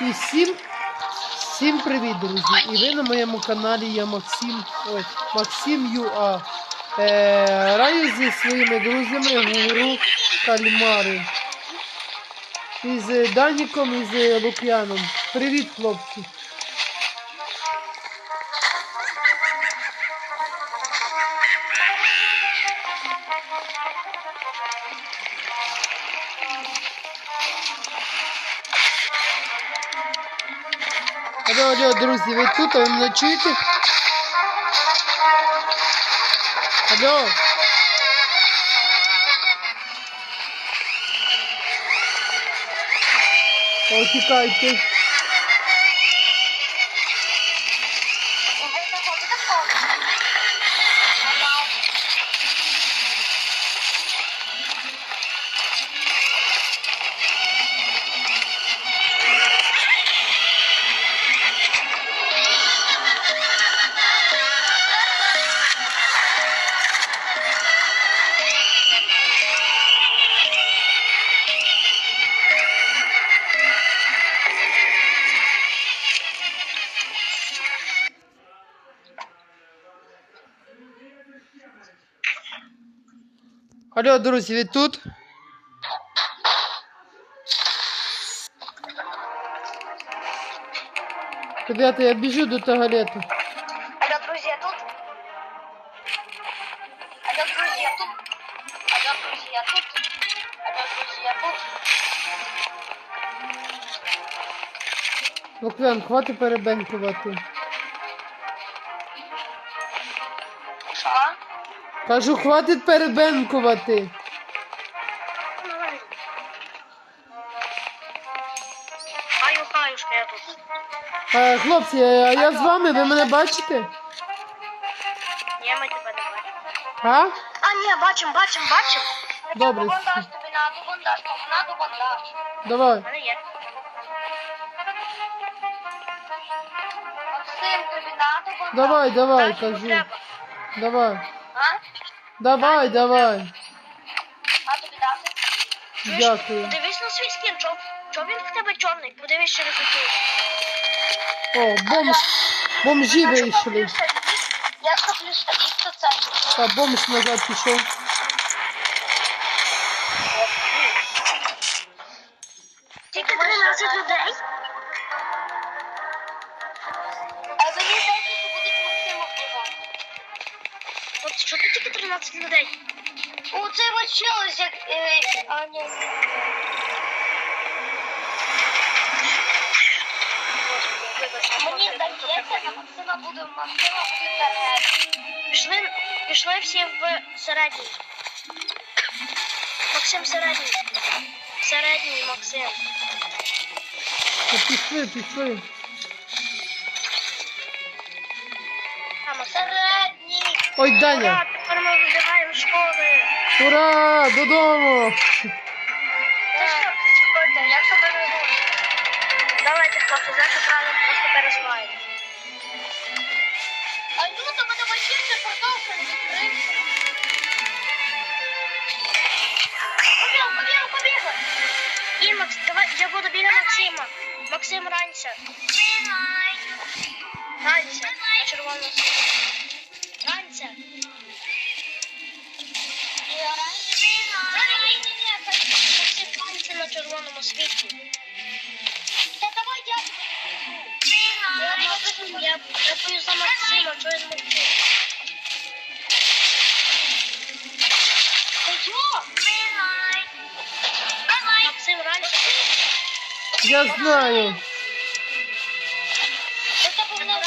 І всім, всім привіт, друзі! І ви на моєму каналі я Максим, ой, Максим ЮА. Е, Раю зі своїми друзями в Кальмари. Із Даніком і з Лук'яном. Привіт, хлопці! Друзі, ви тут, а ви мене чуєте? Алло. О, тікайте. Алло, друзі, ви тут? Ребята, я біжу до туалету. Алло, друзья, тут? Алло, друзья, тут? Алло, друзья, тут? Алло, друзья, тут? Лук'ян, хватить перебенькувати. Кажу, хватить перебенкувати. Хаю, хаюшка, я тут. Е, хлопці, а я з вами, ви мене бачите? Ні, ми тебе не бачимо. А? А, ні, бачимо, бачимо, бачимо. Добре. Бандаж тобі надо, бандаж, надо бандаж. Давай. У мене є. Максим, тобі надо бандаж. Давай, давай, кажу. треба. Давай. Давай, давай. А тобі дати? Дякую. Подивись на свій скін, чо, чо він в тебе чорний? Подивись через хотів. О, бомж. Бомжі вийшли. Я стоплю стабіт, то це. Та бомж назад пішов. О, це вочилось, як... Е, а, ні. Мені здається, на Максима буде Максима буде перед. Пішли, пішли всі в середній. Максим середній. Середній Максим. Та пішли, пішли. Там середній. Ой, Ура, Даня. тепер ми вибігаємо з школи. Ура! Додому! Та що, чекайте, як це мене? Давайте, хлопці, правильно просто пересуваємо. А ну, то мене ще не відкрився. Побіг, побіг, побіг. І, Макс, давай, я буду біля Максима. Максим, на червоному світі. Червоному світі. Та давай я. Я, я, я за Максима, що він мовчить. Та! Максим, раньше. Я знаю. Я тебе не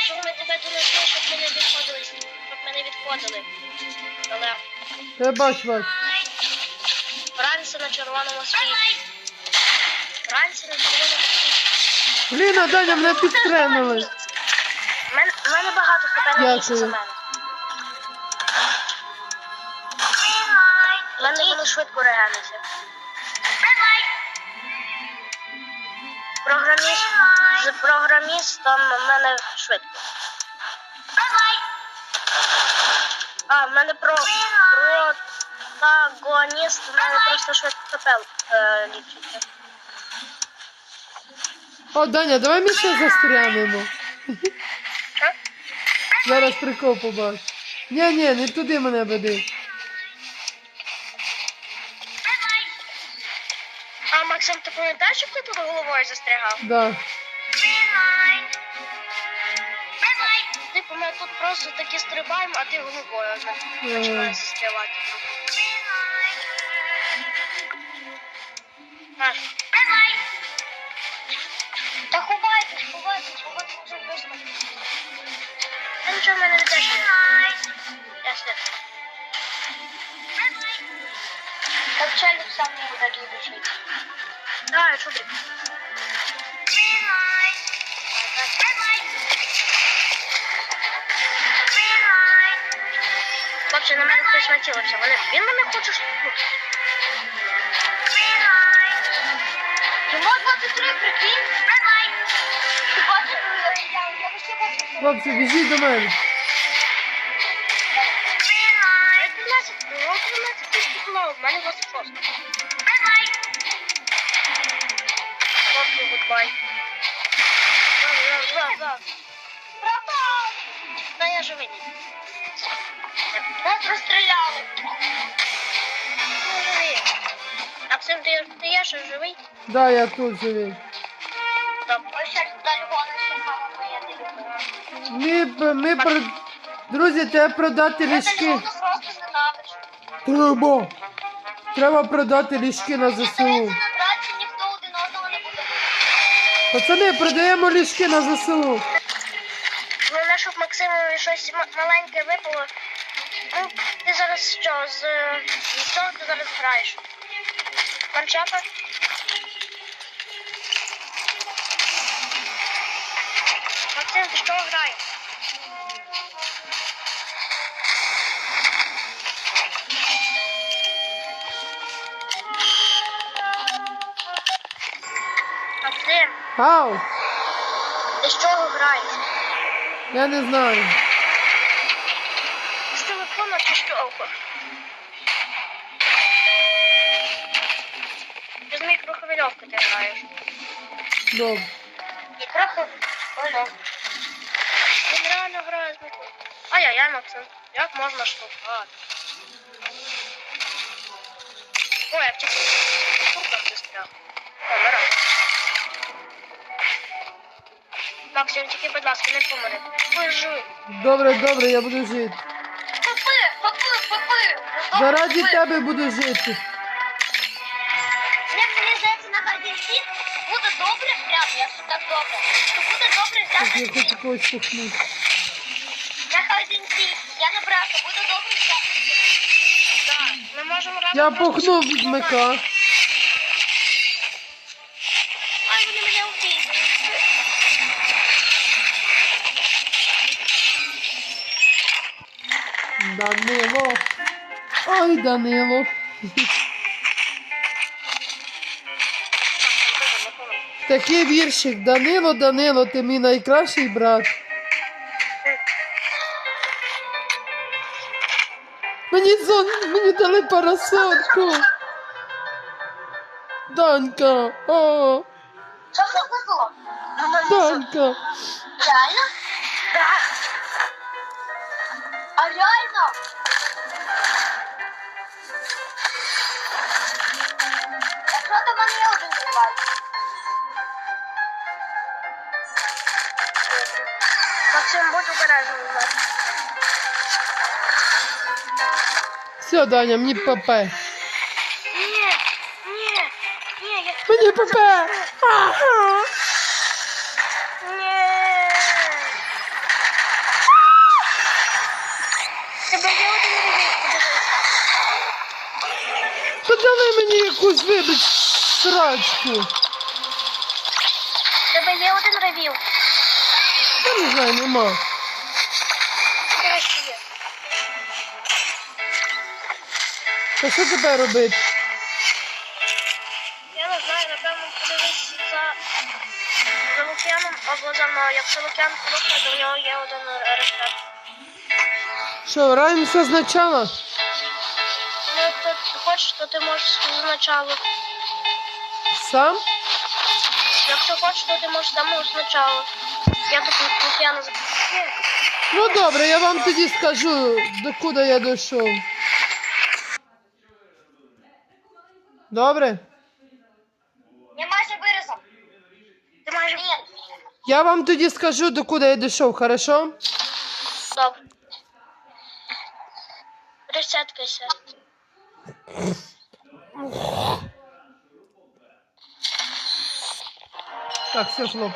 щоб ми тебе донесли, щоб ми не відходили, щоб ми не відходили. Але Я бач, бач. Раньше на червоному світі. Раньше на червоному світі. Блін, а Даня, мене підтримали. У мене, у мене багато хп на за мене. У мене воно швидко регениться. Програміст з програмістом в мене швидко. А, в мене про протагоніст, в мене просто швидко хп е, лічиться. О, Даня, давай ми ще застрянемо. Зараз прикол побач. Ні, ні, не туди мене веди. А Максим, ти пам'ятаєш, як ти тут головою застрягав? Да. Типу, ми тут просто таки стрибаємо, а ти головою так Ага. починаєш застрягати. Вже просто. Та нічого мене не теж. Ясно. Так челюк сам не буде ліпіший. А, що ти? На мене хтось націлився. Вони... Він мене хоче штукнути. Хлопці, біжіть до мене. 13, ну 13 ти штукнув, в мене 26. Хлопці, гудбай. Братан! Та я живий. Нас розстріляли. Ну, живий. Максим, ти, ти є ще живий? Да, я тут живий. Ще. Ми, ми про... Друзі, треба продати Я ліжки. Просто ненавиджу. Треба. Треба продати ліжки на ЗСУ. Здається, на братці ніхто один одного не буде. Пацани, продаємо ліжки на ЗСУ. Головне, щоб Максимові щось м- маленьке випало. Ну, ти зараз що, з, з чого ти зараз граєш? Манчепа? Максим, ти що граєш? Максим, Ау, ти чого граєш? я не знаю. З телефона чи з чого? Мікрохвильовки ти граєш. Добре. Мікрохвильовка. Він реально грає з мікро. Ай-яй-яй, Максим. Як можна штовхати? Ой, я в тих штуках застряг. Помирай. Максим, тільки, будь ласка, не помери. Вижи. Добре, добре, я буду жити. Попи, попи, попи. Заради тебе буду жити. Буде добре, прям, якщо так добре, то буде добре взяти я хочу когось пухнути. на Гардінсі. Я не брашу, буде добре взяти. Так, ми можемо разом. Я просто пухнув. Ай, вони мене вбили. Данило. Ой, Данило. Такий віршик. Данило, Данило, ти мій найкращий брат. Мені зон, мені дали парасольку. Данька, о, Що це визвало? Данька. Реально? Так. А реально? А що там мене один Максим, будь обережним. Все, Даня, мені папе. Ні, ні, ні, я... Мені папе. Ага. Ні. Тебе один. Подали мені якусь вибач срачку. Тебе є один ревів. Я не знаю, нема. Та що тепер робити? Я не знаю, напевно, подивись за, за Лук'яном або за мною. Якщо Лук'ян плохо, то в нього є один рецепт. Що, граємося спочатку? Ну, якщо ти хочеш, то ти можеш спочатку. Сам? Якщо хочеш, то ти можеш самого спочатку. Я тут случайно запустив. Ну добре, я вам тоді скажу, докуди я дійшов. Добре? Я майже вирізав. Ти майже. Я вам тоді скажу, докуди я дійшов, хорошо? Добре. Ресеткайся. Так, все, хлоп.